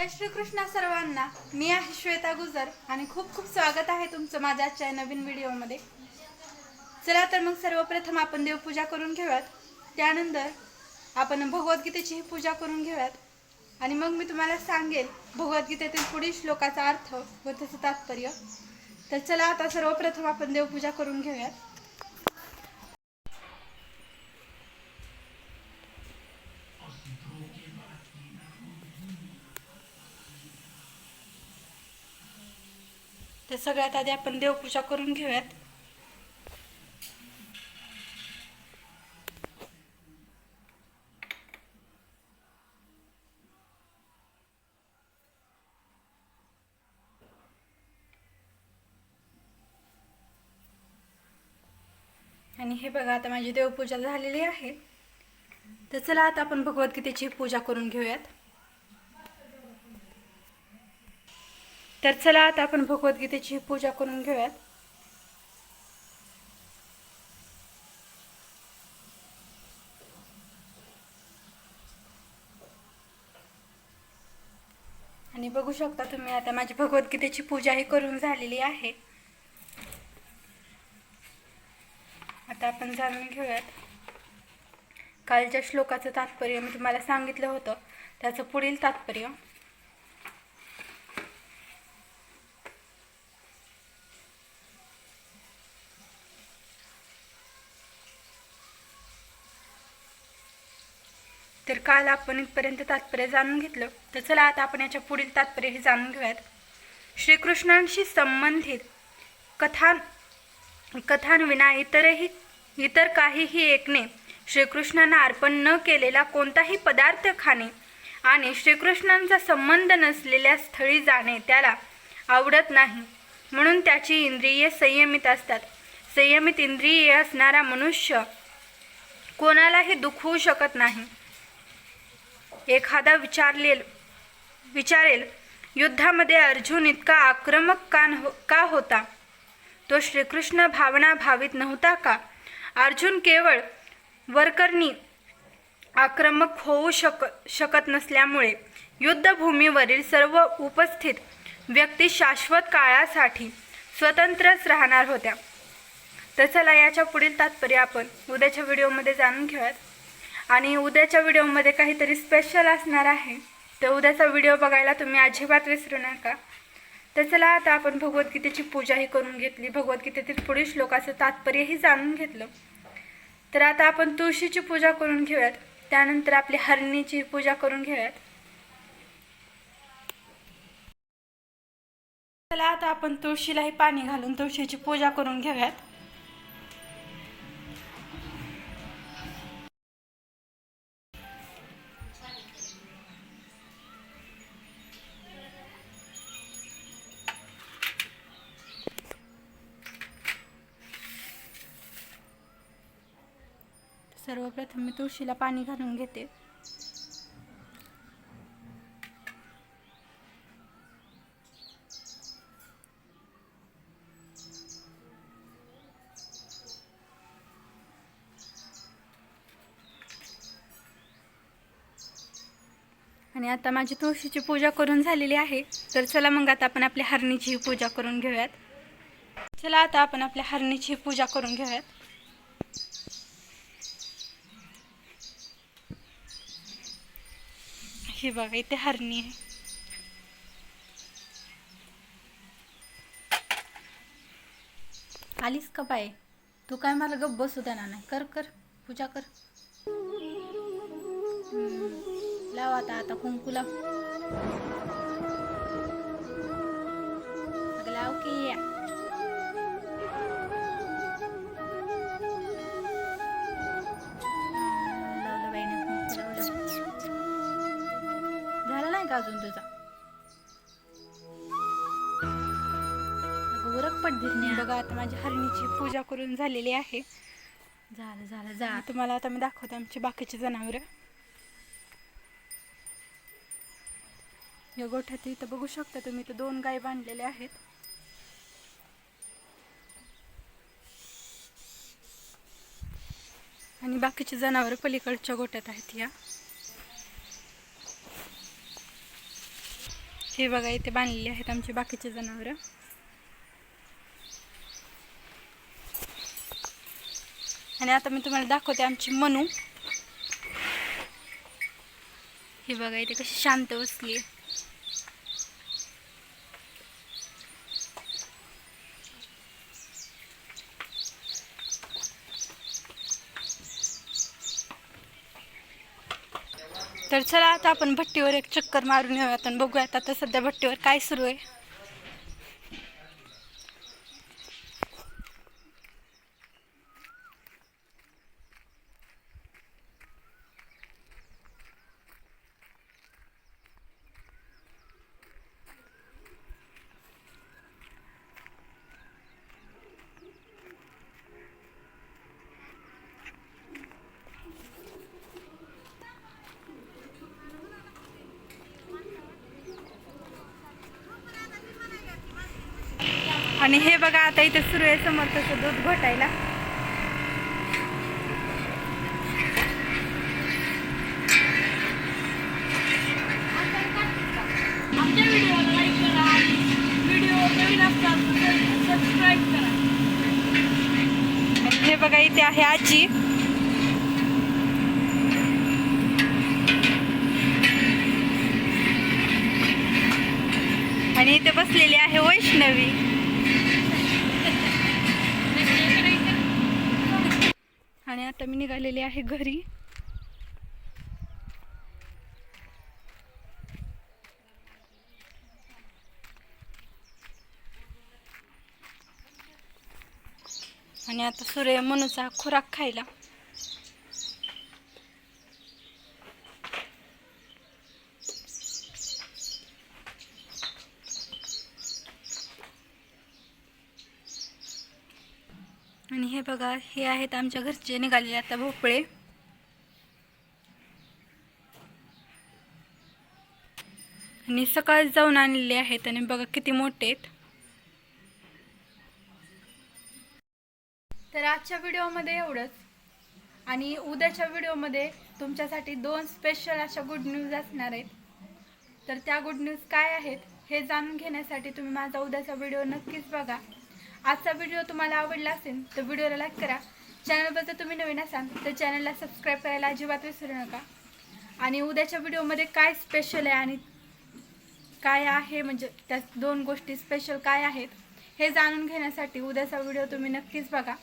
जय श्रीकृष्ण सर्वांना मी आहे श्वेता गुजर आणि खूप खूप स्वागत आहे तुमचं माझ्या आजच्या नवीन व्हिडिओमध्ये. चला तर मग सर्वप्रथम आपण देवपूजा करून घेऊयात. त्यानंतर आपण भगवद्गीतेचीही पूजा करून घेऊयात. आणि मग मी तुम्हाला सांगेल भगवद्गीतेतील पुढील श्लोकाचा अर्थ व त्याचं तात्पर्य. तर चला आता सर्वप्रथम आपण देवपूजा करून घेऊयात. तर सगळ्यात आधी आपण देवपूजा करून घेऊयात. आणि हे बघा आता माझी देवपूजा झालेली आहे. तर चला आता आपण भगवद्गीतेची पूजा करून घेऊयात. तर चला आता आपण भगवद्गीतेची पूजा करून घेऊयात. आणि बघू शकता तुम्ही आता माझी भगवद्गीतेची पूजा ही करून झालेली आहे. आता आपण जाणून घेऊयात. कालच्या श्लोकाचं तात्पर्य मी तुम्हाला सांगितलं होतं. त्याचं पुढील तात्पर्य तर काल आपण इथपर्यंत तात्पर्य जाणून घेतलं. तर चला आता आपण याच्या पुढील तात्पर्य हे जाणून घेऊयात. श्रीकृष्णांशी संबंधित कथान कथांविना इतरही इतर काहीही एकने श्रीकृष्णांना अर्पण न केलेला कोणताही पदार्थ खाणे आणि श्रीकृष्णांचा संबंध नसलेल्या स्थळी जाणे त्याला आवडत नाही. म्हणून त्याची इंद्रिये संयमित असतात. संयमित इंद्रिये असणारा मनुष्य कोणालाही दुखवू शकत नाही. एखादा विचारलेल विचारेल युद्धामध्ये अर्जुन इतका आक्रमक का हो का होता? तो श्रीकृष्ण भावना भावित नव्हता का? अर्जुन केवळ वरकरणी आक्रमक होऊ शक शकत नसल्यामुळे युद्धभूमीवरील सर्व उपस्थित व्यक्ती शाश्वत काळासाठी स्वतंत्रच राहणार होत्या. तर चला याच्या पुढील तात्पर्य आपण उद्याच्या व्हिडिओमध्ये जाणून घेऊयात. आणि उद्याच्या व्हिडिओमध्ये काहीतरी स्पेशल असणार आहे. तर उद्याचा व्हिडिओ बघायला तुम्ही अजिबात विसरू नका. तर चला आता आपण भगवद्गीतेची पूजाही करून घेतली. भगवद्गीतेतील पुढील श्लोकाचं तात्पर्यही जाणून घेतलं. तर आता आपण तुळशीची पूजा करून घेऊयात. त्यानंतर आपली हरणीची पूजा करून घेऊयात. चला आता आपण तुळशीलाही पाणी घालून तुळशीची पूजा करून घेऊयात. सर्वप्रथम मी तुळशीला पाणी घालून घेते. आणि आता माझी तुळशीची पूजा करून झालेली आहे. तर चला मग आता आपण आपल्या हरणीची पूजा करून घेऊयात. चला आता आपण आपल्या हरणीची पूजा करून घेऊयात. हे बघा इथे हरणी आहे. आलीस का बाय तू काय मला गप्प बसू देणार नाही. कर कर पूजा कर. लाव आता आता कुंकू लाव. अगं लाव की. या का अजून तुझा? उरक पडदिरने बघा आता माझ्या हरणीची पूजा करून झालेली आहे. झालं झालं जा. तुम्हाला आता मी दाखवते आमची बाकीची जनावरं. या गोठ्यात इथं बघू शकता तुम्ही इथं दोन गाय बांधलेल्या आहेत. आणि बाकीची जनावरं पलीकडच्या गोट्यात आहेत या. हे बघा इथे बांधलेले आहेत आमचे बाकीचे जनावरं. आणि आता मी तुम्हाला दाखवते आमची मनू. हे बघा इथे कशी शांत बसली तर चला आता आपण भट्टीवर एक चक्कर मारून येऊयात आणि बघूयात आता सध्या भट्टीवर काय सुरू आहे. आणि हे बघा आता इथे सुरू आहे समोर तसं दूध घोटायला. आमच्या व्हिडिओला लाईक करा आणि व्हिडिओ नवीन असतात सबस्क्राईब करा. आणि हे बघा इथे आहे आजी. आणि इथे बसलेली आहे वैष्णवी. आणि आता मी निघालेली आहे घरी. आणि आता सूर्य मनूचा खुराक खायला. आणि हे बघा हे आहेत आमच्या घरचे निघालेले आता भोपळे. आणि सकाळी जाऊन आणलेले आहेत आणि बघा किती मोठे आहेत. तर आजच्या व्हिडिओमध्ये एवढंच. आणि उद्याच्या व्हिडिओमध्ये तुमच्यासाठी दोन स्पेशल अशा गुड न्यूज असणार आहेत. तर त्या गुड न्यूज काय आहेत हे जाणून घेण्यासाठी तुम्ही माझा उद्याचा व्हिडिओ नक्कीच बघा. आजचा व्हिडिओ तुम्हाला आवडला असेल तर व्हिडिओला लाईक करा. चॅनलबद्दल तुम्ही नवीन असाल तर चॅनलला सबस्क्राईब करायला अजिबात विसरू नका. आणि उद्याच्या व्हिडिओमध्ये काय स्पेशल आहे आणि काय आहे म्हणजे त्या दोन गोष्टी स्पेशल काय आहेत हे जाणून घेण्यासाठी उद्याचा व्हिडिओ तुम्ही नक्कीच बघा.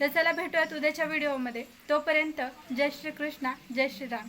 तर चला भेटूयात उद्याच्या व्हिडिओमध्ये तोपर्यंत जय श्री कृष्णा जय श्रीराम.